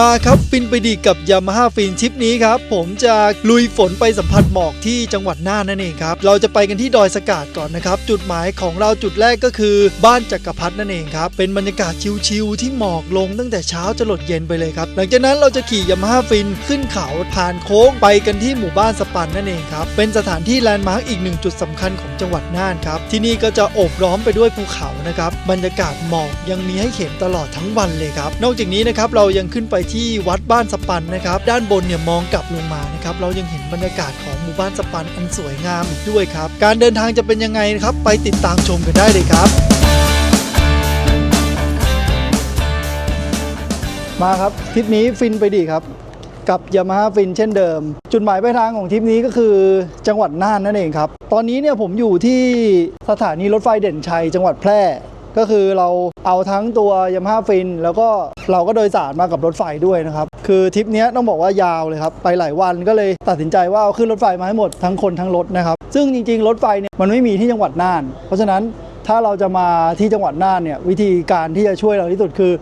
มาครับฟินไปดีกับยามาฮ่าฟินชิปนี้ครับ ผมจะลุยฝนไปสัมผัสหมอกที่จังหวัดน่านนั่นเองครับ เราจะไปกันที่ดอยสกาดก่อนนะครับ จุดหมายของเราจุดแรกก็คือ บ้านจักรพรรดินั่นเองครับ เป็นบรรยากาศชิลๆที่หมอกลงตั้งแต่เช้าจะหลดเย็นไปเลยครับ หลังจากนั้นเราจะขี่ยามาฮ่าฟินขึ้นเขาผ่านโค้งไปกันที่หมู่บ้านสปันนั่นเองครับเป็นสถานที่แลนด์มาร์กอีกหนึ่งจุดสำคัญของจังหวัดน่านครับที่นี่ก็จะโอบล้อมไปด้วยภูเขานะครับบรรยากาศหมอกยังมีให้เห็นตลอดทั้งวันเลยครับนอกจากนี้นะครับเรายังขึ้นไปที่วัดบ้านสปันนะครับ ด้านบนเนี่ยมองกลับลงมานะครับ เรายังเห็นบรรยากาศของหมู่บ้านสปันอันสวยงามอีกด้วยครับ การเดินทางจะเป็นยังไงนะครับ ไปติดตามชมกันได้เลยครับ มาครับทริปนี้ฟินไปดีครับ กับยามาฮ่าฟินเช่นเดิม จุดหมายปลายทางของทริปนี้ก็คือจังหวัดน่านนั่นเองครับ ตอนนี้เนี่ยผมอยู่ที่สถานีรถไฟเด่นชัย จังหวัดแพร่ ก็คือเราเอาทั้งตัวยามาฮ่าฟิน แล้วก็เราก็โดยสารมากับรถไฟด้วยนะครับ คือทริปนี้ต้องบอกว่ายาวเลยครับ ไปหลายวันก็เลยตัดสินใจว่าเอาขึ้นรถไฟมาให้หมดทั้งคนทั้งรถนะครับ ซึ่งจริงๆ รถไฟเนี่ยมันไม่มีที่จังหวัดน่าน เพราะฉะนั้นถ้าเราจะมาที่จังหวัดน่านเนี่ยวิธีการที่จะช่วยเราที่สุดคือ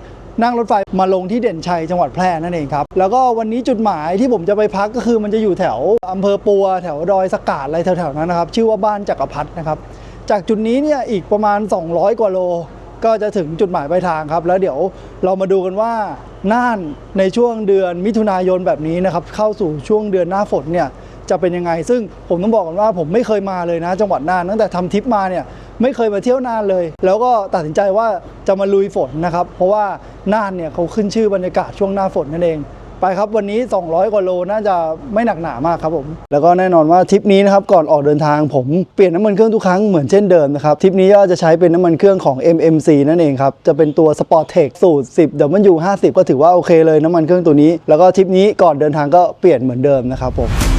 นั่งรถไฟมาลงที่เด่นชัยจังหวัดแพร่นั่นเองครับ แล้วก็วันนี้จุดหมายที่ผมจะไปพักก็คือมันจะอยู่แถวอำเภอปัว แถวดอยสกาดอะไรแถวๆนั้นนะครับ ชื่อว่าบ้านจักรพรรดินะครับ จากจุดนี้เนี่ยอีกประมาณ 200 กว่าโล ก็จะถึงจุดหมายปลายทางครับ แล้วเดี๋ยวเรามาดูกันว่าน่านในช่วงเดือนมิถุนายนแบบนี้นะครับเข้าสู่ช่วงเดือนหน้าฝนเนี่ยจะเป็นยังไง ซึ่งผมต้องบอกกันว่าผมไม่เคยมาเลยนะ จังหวัดน่านตั้งแต่ทำทริปมาเนี่ยไม่เคยมาเที่ยวน่านเลย แล้วก็ตัดสินใจว่าจะมาลุยฝนนะครับ เพราะว่าน่านเนี่ยเขาขึ้นชื่อบรรยากาศช่วงหน้าฝนนั่นเอง ไปครับวันนี้ 200 กว่าโลน่าจะไม่หนักหนามากครับผม แล้วก็แน่นอนว่าทริปนี้นะครับก่อนออกเดินทางผมเปลี่ยนน้ำมันเครื่องทุกครั้งเหมือนเช่นเดิมนะครับทริปนี้ก็จะใช้เป็นน้ำมันเครื่องของ MMC นั่นเองครับจะเป็นตัว Sportec สูตร 10 W50 ก็ถือว่าโอเคเลยน้ำมันเครื่องตัวนี้ แล้วก็ทริปนี้ก่อนเดินทางก็เปลี่ยนเหมือนเดิมนะครับผม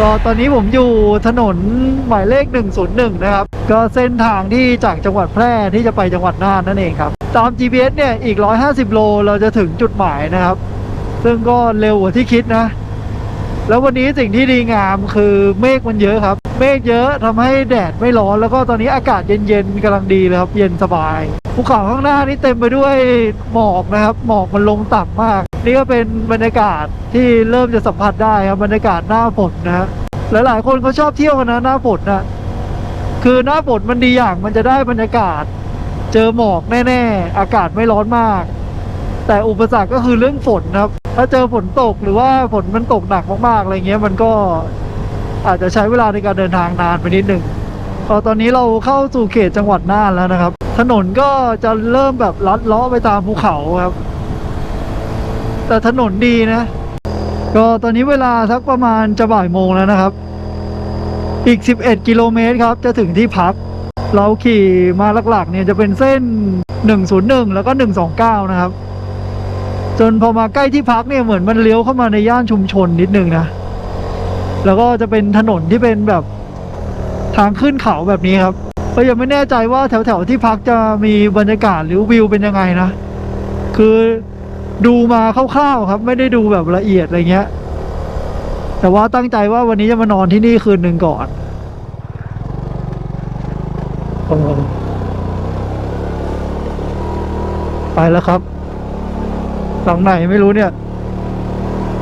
ก็ตอนนี้ผมอยู่ถนนหมายเลข 101 นะครับ ก็เส้นทางที่จากจังหวัดแพร่ที่จะไปจังหวัดน่านนั่นเองครับตาม GPS เนี่ยอีก 150 โลเราจะถึงจุดหมายนะครับ ซึ่งก็เร็วกว่าที่คิดนะ แล้ววันนี้สิ่งที่ดีงามคือเมฆมันเยอะครับ เมฆเยอะทำให้แดดไม่ร้อน แล้วก็ตอนนี้อากาศเย็นๆกำลังดีเลยครับ เย็นสบายภูเขาข้างหน้านี่เต็มไปด้วยหมอกนะครับ หมอกมันลงต่ำมาก นี่ก็เป็นบรรยากาศที่เริ่มจะสัมผัสได้ครับบรรยากาศหน้าฝนนะฮะหลายๆ คนเขาชอบเที่ยวกันนะหน้าฝนนะคือหน้าฝนมันดีอย่างมันจะได้บรรยากาศ เจอหมอกแน่ๆ อากาศไม่ร้อนมาก แต่อุปสรรคก็คือเรื่องฝนนะครับ ถ้าเจอฝนตกหรือว่าฝนมันตกหนักมากๆอะไรเงี้ย มันก็อาจจะใช้เวลาในการเดินทางนานไปนิดหนึ่งพอตอนนี้เราเข้าสู่เขตจังหวัดน่านแล้วนะครับ ถนนก็จะเริ่มแบบลัดเลาะไปตามภูเขาครับ แต่ถนนดีนะ ก็ตอนนี้เวลาสักประมาณจะบ่ายโมงแล้วนะครับ อีก 11 กิโลเมตรครับ จะถึงที่พัก เราขี่มาหลักๆ เนี่ยจะเป็นเส้น 101 แล้วก็ 129 นะครับ จนพอมาใกล้ที่พักเนี่ยเหมือนมันเลี้ยวเข้ามาในย่านชุมชนนิดนึงนะ แล้วก็จะเป็นถนนที่เป็นแบบทางขึ้นเขาแบบนี้ครับก็ยังไม่แน่ใจว่าแถวๆที่พักจะมีบรรยากาศหรือวิวเป็นยังไงนะ คือ ดูมาคร่าวๆครับ ไม่ได้ดูแบบละเอียดอะไรเงี้ย แต่ว่าตั้งใจว่าวันนี้จะมานอนที่นี่คืนหนึ่งก่อนโอ้ไปแล้วครับหลังไหนไม่รู้เนี่ย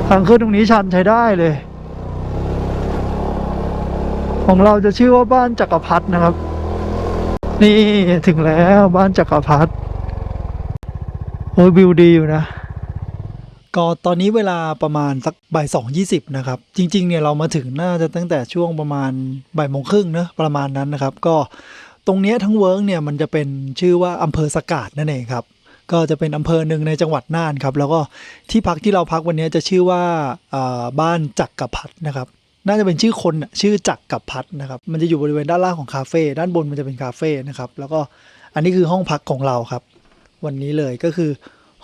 ทางขึ้นตรงนี้ชันใช้ได้เลย ของเราจะชื่อว่าบ้านจักรพรรดินะครับ นี่ถึงแล้วบ้านจักรพรรดิโอ้ยวิวดีอยู่นะ ก็ตอนนี้เวลาประมาณสักบ่ายสองยี่สิบนะครับ จริงๆเนี่ยเรามาถึงน่าจะตั้งแต่ช่วงประมาณบ่ายโมงครึ่งเนะประมาณนั้นนะครับ ก็ตรงเนี้ยทั้งเวิร์กเนี่ยมันจะเป็นชื่อว่าอำเภอสกาดนั่นเองครับก็จะเป็นอำเภอหนึ่งในจังหวัดน่านครับ แล้วก็ที่พักที่เราพักวันนี้จะชื่อว่าบ้านจักรพัฒนะครับ น่าจะเป็นชื่อคนชื่อจักรกับพัฒนะครับ มันจะอยู่บริเวณด้านล่างของคาเฟ่ด้านบนมันจะเป็นคาเฟ่นะครับ แล้วก็อันนี้คือห้องพักของเราครับ วันนี้เลยก็คือ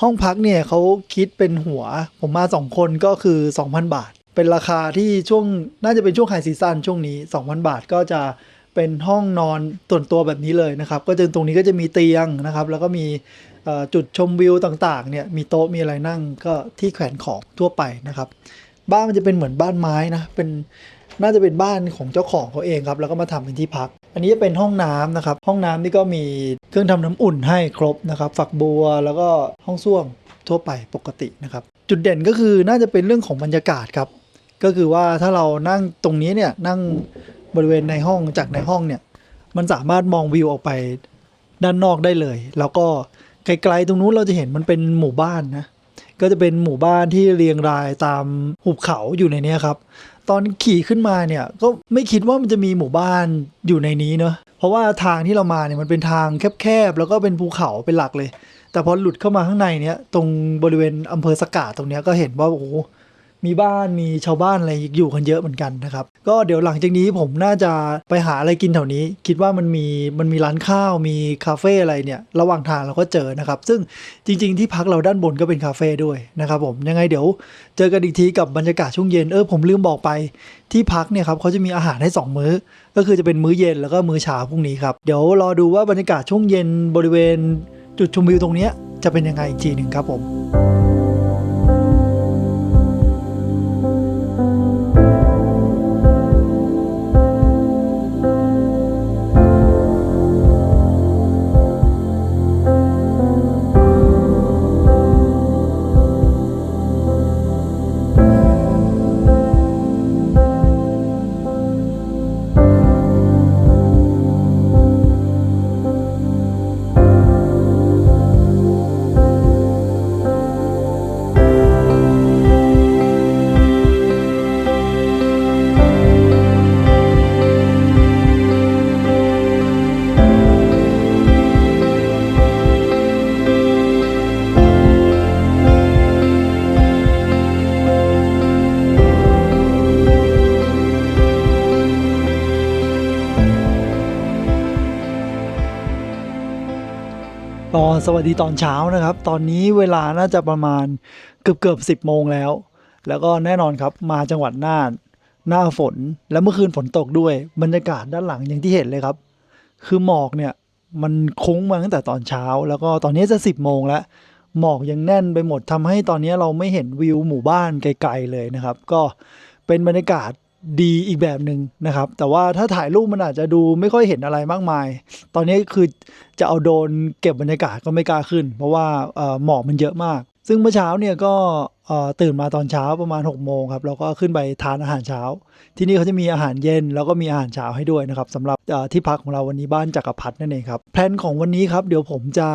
ห้องพักเนี่ยเขาคิดเป็นหัว ผมมาสองคนก็คือ 2,000 บาท เป็นราคาที่ช่วงน่าจะเป็นช่วงไฮซีซั่นช่วงนี้ 2,000 บาทก็จะเป็นห้องนอนส่วนตัวแบบนี้เลยนะครับ ก็จะตรงนี้ก็จะมีเตียงนะครับ แล้วก็มีจุดชมวิวต่างๆ เนี่ยมีโต๊ะมีอะไรนั่งก็ที่แขวนของทั่วไปนะครับ บ้านมันจะเป็นเหมือนบ้านไม้นะเป็นน่าจะเป็นบ้านของเจ้าของเขาเองครับ แล้วก็มาทำเป็นที่พัก อันนี้จะเป็นห้องน้ำนะครับ ห้องน้ำนี่ก็มีเครื่องทำน้ำอุ่นให้ครบนะครับ ฝักบัวแล้วก็ห้องส้วมทั่วไปปกตินะครับ จุดเด่นก็คือน่าจะเป็นเรื่องของบรรยากาศครับ ก็คือว่าถ้าเรานั่งตรงนี้เนี่ยนั่งบริเวณในห้องจากในห้องเนี่ย มันสามารถมองวิวออกไปด้านนอกได้เลย แล้วก็ไกลๆตรงนู้นเราจะเห็นมันเป็นหมู่บ้านนะ ก็จะเป็นหมู่บ้านที่เรียงรายตามหุบเขาอยู่ในนี้ครับ ตอนขี่ขึ้นมาเนี่ยก็ไม่คิดว่ามันจะมีหมู่บ้านอยู่ในนี้เนาะเพราะว่าทางที่เรามาเนี่ยมันเป็นทางแคบๆแล้วก็เป็นภูเขาเป็นหลักเลย แต่พอหลุดเข้ามาข้างในเนี่ยตรงบริเวณอำเภอสกาตรงนี้ก็เห็นว่าโอ้โห มีบ้านมีชาวบ้านอะไรอยู่กันเยอะเหมือนกันนะครับ ก็เดี๋ยวหลังจากนี้ผมน่าจะไปหาอะไรกินแถวนี้ คิดว่ามันมีมันมีร้านข้าวมีคาเฟ่อะไรเนี่ย ระหว่างทางเราก็เจอนะครับ ซึ่งจริง ๆ ที่พักเราด้านบนก็เป็นคาเฟ่ด้วยนะครับผมยังไงเดี๋ยวเจอกันอีกทีกับบรรยากาศช่วงเย็นเออผมลืมบอกไปที่พักเนี่ยครับเขาจะมีอาหารให้ 2 มื้อ ก็คือจะเป็นมื้อเย็นแล้วก็มื้อเช้าพรุ่งนี้ครับเดี๋ยวรอดูว่าบรรยากาศช่วงเย็นบริเวณจุดชมวิวตรงนี้จะเป็นยังไงอีกทีหนึ่งครับผม สวัสดีตอนเช้านะครับ ตอนนี้เวลาน่าจะประมาณเกือบเกือบสิบโมงแล้ว แล้วก็แน่นอนครับมาจังหวัดน่านหน้าฝนแล้วเมื่อคืนฝนตกด้วยบรรยากาศด้านหลังอย่างที่เห็นเลยครับ คือหมอกเนี่ยมันคุ้งมาตั้งแต่ตอนเช้า แล้วก็ตอนนี้จะสิบโมงแล้วหมอกยังแน่นไปหมดทำให้ตอนนี้เราไม่เห็นวิวหมู่บ้านไกลๆเลยนะครับ ก็เป็นบรรยากาศ ดีอีกแบบหนึ่งนะครับ แต่ว่าถ้าถ่ายรูปมันอาจจะดูไม่ค่อยเห็นอะไรมากมาย ตอนนี้คือจะเอาโดนเก็บบรรยากาศก็ไม่กล้าขึ้น เพราะว่าหมอกมันเยอะมาก ซึ่งเมื่อเช้าเนี่ยก็ตื่นมาตอนเช้าประมาณ6กโมงครับแล้วก็ขึ้นไปทานอาหารเช้า ที่นี่เขาจะมีอาหารเย็นแล้วก็มีอาหารเช้าให้ด้วยนะครับสำหรับที่พักของเราวันนี้บ้านจักรพรรดินั่นเองครับแพลนของวันนี้ครับเดี๋ยวผมจะ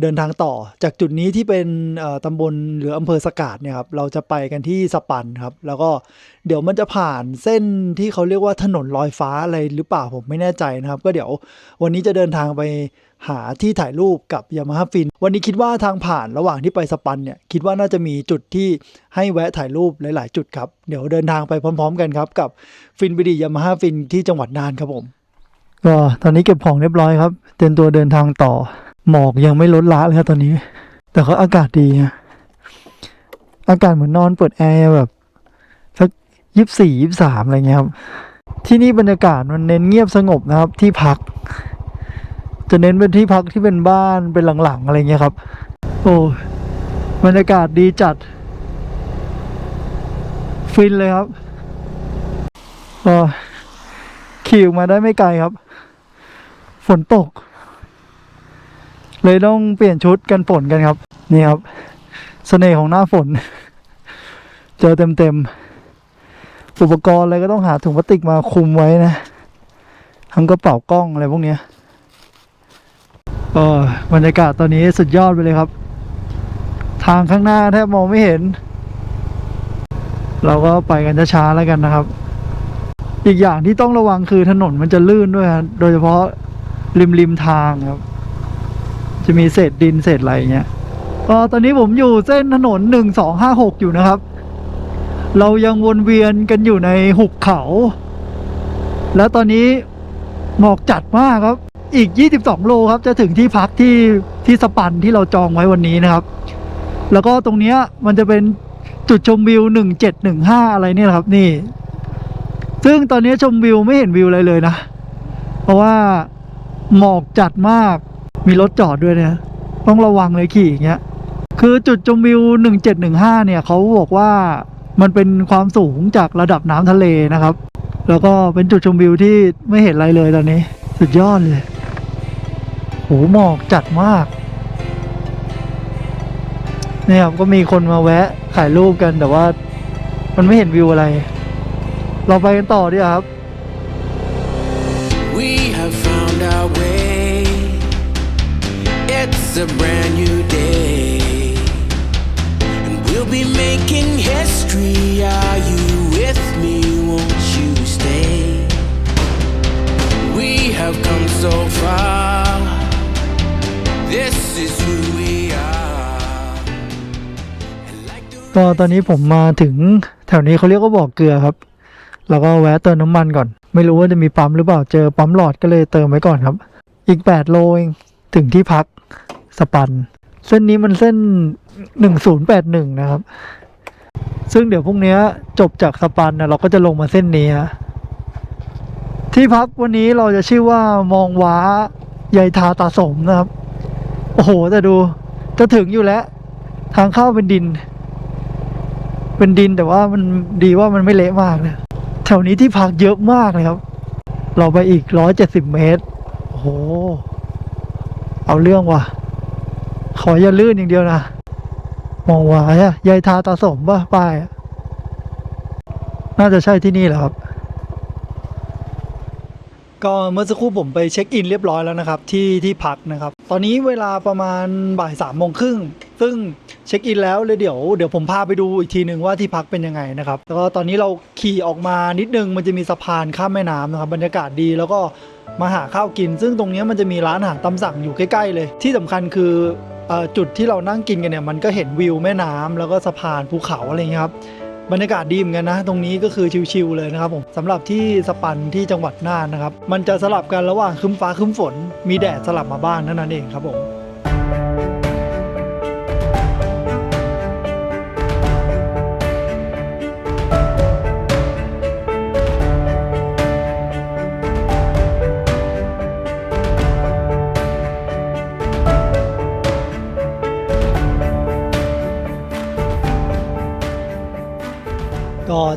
เดินทางต่อ จากจุดนี้ที่เป็นตำบลหรืออำเภอสกาดเนี่ยครับเราจะไปกันที่สปันครับ แล้วก็เดี๋ยวมันจะผ่านเส้นที่เขาเรียกว่าถนนลอยฟ้าอะไรหรือเปล่าผมไม่แน่ใจนะครับ ก็เดี๋ยววันนี้จะเดินทางไปหาที่ถ่ายรูปกับยามาฮ่าฟิน วันนี้คิดว่าทางผ่านระหว่างที่ไปสปันเนี่ยคิดว่าน่าจะมีจุดที่ให้แวะถ่ายรูปหลาย ๆ จุดครับ เดี๋ยวเดินทางไปพร้อม ๆ กันครับกับฟินบิดียามาฮ่าฟินที่จังหวัดน่านครับผม ก็ตอนนี้เก็บของเรียบร้อยครับ เตรียมตัวเดินทางต่อ หมอกยังไม่ลดละเลยครับตอนนี้ แต่ก็อากาศดีนะอากาศเหมือนนอนเปิดแอร์แบบสักยี่สิบสี่ยี่สามอะไรเงี้ยครับ ที่นี่บรรยากาศมันเน้นเงียบสงบนะครับ ที่พัก จะเน้นเป็นที่พักที่เป็นบ้านเป็นหลังๆอะไรเงี้ยครับ โอ้บรรยากาศดีจัด ฟินเลยครับขี่มาได้ไม่ไกลครับ ฝนตก เลยต้องเปลี่ยนชุดกันฝนกันครับ นี่ครับเสน่ห์ของหน้าฝน เจอเต็มๆ อุปกรณ์อะไรก็ต้องหาถุงพลาสติกมาคุมไว้นะ ทั้งกระเป๋ากล้องอะไรพวกเนี้ยก็บรรยากาศตอนนี้สุดยอดไปเลยครับ ทางข้างหน้าแทบมองไม่เห็น เราก็ไปกันช้าๆแล้วกันนะครับ อีกอย่างที่ต้องระวังคือถนนมันจะลื่นด้วย โดยเฉพาะริมริมทางครับ จะมีเศษดินเศษอะไรเงี้ยก็ตอนนี้ผมอยู่เส้นถนนหนึ่งสองห้าหกอยู่นะครับ เรายังวนเวียนกันอยู่ในหุบเขา แล้วตอนนี้หมอกจัดมากครับ อีก 22 โลครับ จะถึงที่พักที่ที่สปันที่เราจองไว้วันนี้นะครับ แล้วก็ตรงเนี้ยมันจะเป็นจุดชมวิวหนึ่งเจ็ดหนึ่งห้าอะไรเนี่ยครับนี่ ซึ่งตอนนี้ชมวิวไม่เห็นวิวอะไรเลยนะ เพราะว่าหมอกจัดมาก มีรถจอดด้วยเนี่ยต้องระวังเลยขี่อย่างเงี้ย คือจุดชมวิวหนึ่งเจ็ดหนึ่งห้าเนี่ยเขาบอกว่ามันเป็นความสูงจากระดับน้ำทะเลนะครับ แล้วก็เป็นจุดชมวิวที่ไม่เห็นอะไรเลยตอนนี้ สุดยอดเลยโหหมอกจัดมากเนี่ยครับก็มีคนมาแวะถ่ายรูปกันแต่ว่า มันไม่เห็นวิวอะไร เราไปกันต่อดีครับ We have found our way. It's a brand new day. And we'll be making history. Are you with me? Won't you stay? We have come so far. This is who we are. And like the ก็ตอนนี้ผมมาถึงแถวนี้เขาเรียกว่าบ่อเกลือครับ แล้วก็แวะเติมน้ำมันก่อน ไม่รู้ว่าจะมีปั๊มหรือเปล่า เจอปั๊มหลอดก็เลยเติมไว้ก่อนครับ อีก 8 โลเองถึงที่พัก สปัน เส้นนี้มันเส้น 1081 นะครับ ซึ่งเดี๋ยวพรุ่งนี้จบจากสปันนะเราก็จะลงมาเส้นนี้ฮะที่พักวันนี้เราจะชื่อว่ามองว้ายายทาตาสมนะครับ โอ้โห แต่ดูจะถึงอยู่แล้ว ทางเข้าเป็นดิน เป็นดินแต่ว่ามันดีว่ามันไม่เละมากนะแถวนี้ที่พักเยอะมากเลยครับ เราไปอีกร้อยเจ็ดสิบเมตร โอ้โห เอาเรื่องว่ะ ขออย่าลื่นอย่างเดียวนะ มองว่าอะยายทาตาสมป่ะป้ายน่าจะใช่ที่นี่แหละครับ ก็เมื่อสักครู่ผมไปเช็คอินเรียบร้อยแล้วนะครับ ที่ที่พักนะครับ ตอนนี้เวลาประมาณบ่ายสามโมงครึ่งซึ่งเช็คอินแล้วเลยเดี๋ยวเดี๋ยวผมพาไปดูอีกทีหนึ่งว่าที่พักเป็นยังไงนะครับแล้วก็ตอนนี้เราขี่ออกมานิดนึงมันจะมีสะพานข้ามแม่น้ำนะครับบรรยากาศดีแล้วก็มาหาข้าวกิน ซึ่งตรงนี้มันจะมีร้านอาหารตามสั่งอยู่ใกล้ ๆ เลย ที่สำคัญคือ จุดที่เรานั่งกินกันเนี่ยมันก็เห็นวิวแม่น้ำแล้วก็สะพานภูเขาอะไรอย่างเงี้ยครับบรรยากาศดีเหมือนกันนะ ตรงนี้ก็คือชิลๆเลยนะครับผมสำหรับที่สปันที่จังหวัดน่านนะครับ มันจะสลับกันระหว่างคึ้มฟ้าคึ้มฝน มีแดดสลับมาบ้างเท่านั้นเองครับผม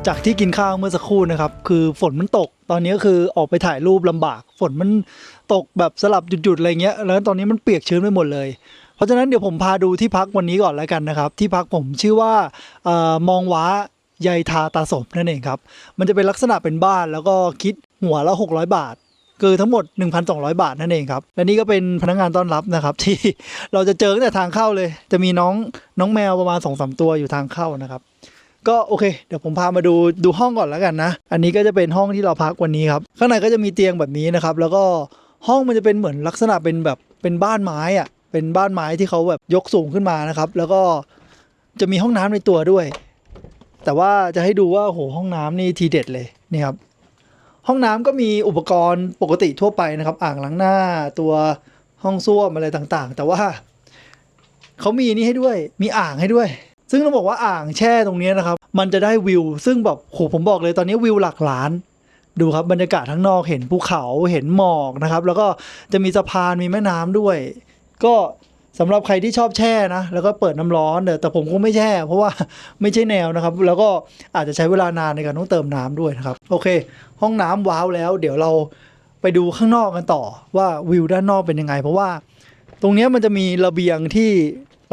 จากที่กินข้าวเมื่อสักครู่นะครับ คือฝนมันตก ตอนนี้คือออกไปถ่ายรูปลำบาก ฝนมันตกแบบสลับหยุดๆอะไรเงี้ย แล้วตอนนี้มันเปียกชื้นไปหมดเลย เพราะฉะนั้นเดี๋ยวผมพาดูที่พักวันนี้ก่อนแล้วกันนะครับ ที่พักผมชื่อว่าออมองว้ายายทาตาสมนั่นเองครับ มันจะเป็นลักษณะเป็นบ้านแล้วก็คิดหัวละ 600 บาท คือทั้งหมด 1,200 บาทนั่นเองครับ และนี่ก็เป็นพนักงานต้อนรับนะครับ ที่เราจะเจอตั้งแต่ทางเข้าเลย จะมีน้องน้องแมวประมาณ2อสตัวอยู่ทางเข้านะครับ ก็โอเค เดี๋ยวผมพามาดูดูห้องก่อนแล้วกันนะ อันนี้ก็จะเป็นห้องที่เราพักวันนี้ครับ ข้างในก็จะมีเตียงแบบนี้นะครับ แล้วก็ห้องมันจะเป็นเหมือนลักษณะเป็นแบบเป็นบ้านไม้อะเป็นบ้านไม้ที่เขาแบบยกสูงขึ้นมานะครับ แล้วก็จะมีห้องน้ำในตัวด้วย แต่ว่าจะให้ดูว่าโหห้องน้ำนี่ทีเด็ดเลยนี่ครับ ห้องน้ำก็มีอุปกรณ์ปกติทั่วไปนะครับ อ่างล้างหน้าตัวห้องส้วมอะไรต่างๆ แต่ว่าเขามีนี่ให้ด้วย มีอ่างให้ด้วย ซึ่งต้องบอกว่าอ่างแช่ตรงนี้นะครับ มันจะได้วิว ซึ่งแบบโหผมบอกเลยตอนนี้วิวหลักล้าน ดูครับบรรยากาศข้างนอกเห็นภูเขาเห็นหมอกนะครับ แล้วก็จะมีสะพานมีแม่น้ำด้วย ก็สำหรับใครที่ชอบแช่นะ แล้วก็เปิดน้ำร้อนแต่แต่ผมคงไม่แช่ เพราะว่าไม่ใช่แนวนะครับ แล้วก็อาจจะใช้เวลานานในการต้องเติมน้ำด้วยนะครับ โอเค ห้องน้ำว้าวแล้ว เดี๋ยวเราไปดูข้างนอกกันต่อว่าวิวด้านนอกเป็นยังไง เพราะว่าตรงนี้มันจะมีระเบียงที่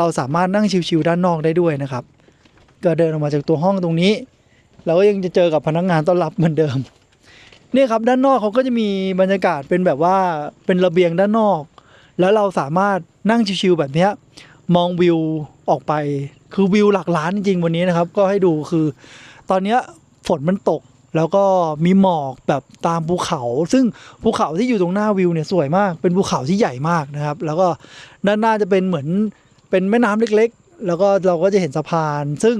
เราสามารถนั่งชิวๆด้านนอกได้ด้วยนะครับ ก็เดินออกมาจากตัวห้องตรงนี้ เราก็ยังจะเจอกับพนักงานต้อนรับเหมือนเดิมเนี่ยครับด้านนอกเขาก็จะมีบรรยากาศเป็นแบบว่าเป็นระเบียงด้านนอก แล้วเราสามารถนั่งชิวๆแบบนี้มองวิวออกไป คือวิวหลักล้านจริงๆวันนี้นะครับ ก็ให้ดูคือ ตอนนี้ฝนมันตกแล้วก็มีหมอกแบบตามภูเขา ซึ่งภูเขาที่อยู่ตรงหน้าวิวเนี่ยสวยมาก เป็นภูเขาที่ใหญ่มากนะครับ แล้วก็ด้านหน้าจะเป็นเหมือน เป็นแม่น้ำเล็กๆ แล้วก็เราก็จะเห็นสะพาน ซึ่ง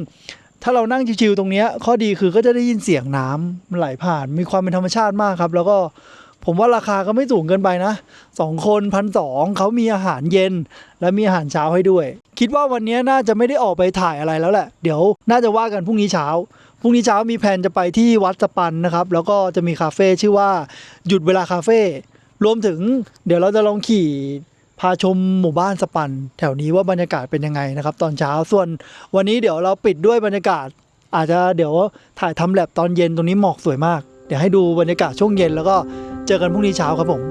ถ้าเรานั่งชิวๆตรงนี้ข้อดีคือก็จะได้ยินเสียงน้ำไหลผ่าน มีความเป็นธรรมชาติมากครับ แล้วก็ผมว่าราคาก็ไม่สูงเกินไปนะสองคนพันสองเขามีอาหารเย็น และมีอาหารเช้าให้ด้วย คิดว่าวันนี้น่าจะไม่ได้ออกไปถ่ายอะไรแล้วแหละ เดี๋ยวน่าจะว่ากันพรุ่งนี้เช้าพรุ่งนี้เช้ามีแผนจะไปที่วัดสปันนะครับ แล้วก็จะมีคาเฟ่ชื่อว่าหยุดเวลาคาเฟ่รวมถึงเดี๋ยวเราจะลองขี่ พาชมหมู่บ้านสปัน แถวนี้ว่าบรรยากาศเป็นยังไงนะครับ ตอนเช้าส่วนวันนี้เดี๋ยวเราปิดด้วยบรรยากาศ อาจจะเดี๋ยวถ่ายทำแลบตอนเย็นตรงนี้หมอกสวยมาก เดี๋ยวให้ดูบรรยากาศช่วงเย็นแล้วก็เจอกันพรุ่งนี้เช้าครับผม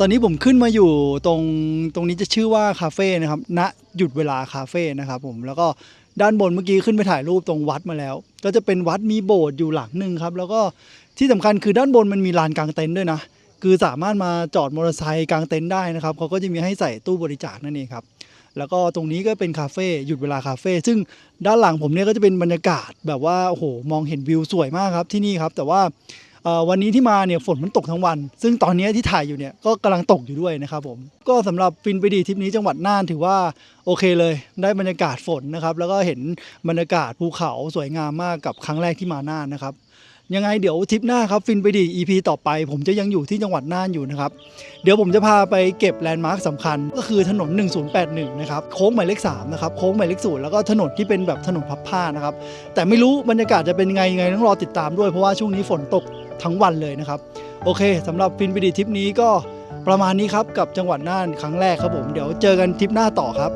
ตอนนี้ผมขึ้นมาอยู่ตรงตรงนี้จะชื่อว่าคาเฟ่นะครับณหยุดเวลาคาเฟ่นะครับผมแล้วก็ด้านบนเมื่อกี้ขึ้นไปถ่ายรูปตรงวัดมาแล้ว ก็จะเป็นวัดมีโบสถ์อยู่หลังหนึ่งครับ แล้วก็ที่สำคัญคือด้านบนมันมีลานกลางเต็นท์ด้วยนะ คือสามารถมาจอดมอเตอร์ไซค์กลางเต็นท์ได้นะครับเขาก็จะมีให้ใส่ตู้บริจาคนั่นเองครับแล้วก็ตรงนี้ก็เป็นคาเฟ่หยุดเวลาคาเฟ่ซึ่งด้านหลังผมเนี่ยก็จะเป็นบรรยากาศแบบว่าโอ้โหมองเห็นวิวสวยมากครับที่นี่ครับ แต่ว่า วันนี้ที่มาเนี่ยฝนมันตกทั้งวัน ซึ่งตอนนี้ที่ถ่ายอยู่เนี่ยก็กำลังตกอยู่ด้วยนะครับผม ก็สำหรับฟินไปดีทริปนี้จังหวัดน่านถือว่าโอเคเลย ได้บรรยากาศฝนนะครับ แล้วก็เห็นบรรยากาศภูเขาสวยงามมากกับครั้งแรกที่มาน่านนะครับยังไงเดี๋ยวทริปหน้าครับฟินไปดี EP ต่อไป ผมจะยังอยู่ที่จังหวัดน่านอยู่นะครับ เดี๋ยวผมจะพาไปเก็บแลนด์มาร์คสำคัญ ก็คือถนน 1081 นะครับ โค้งหมายเลข3นะครับ โค้งหมายเลขศูนย์แล้วก็ถนนที่เป็นแบบถนนพับผ้านะครับ แต่ไม่รู้บรรยากาศจะเป็นไงยังไงต้องรอติดตามด้วยเพราะว่าช่วงนี้ฝนตก ทั้งวันเลยนะครับ โอเคสำหรับฟินวิดีทริปนี้ก็ประมาณนี้ครับกับจังหวัดน่านครั้งแรกครับผมเดี๋ยวเจอกันทริปหน้าต่อครับ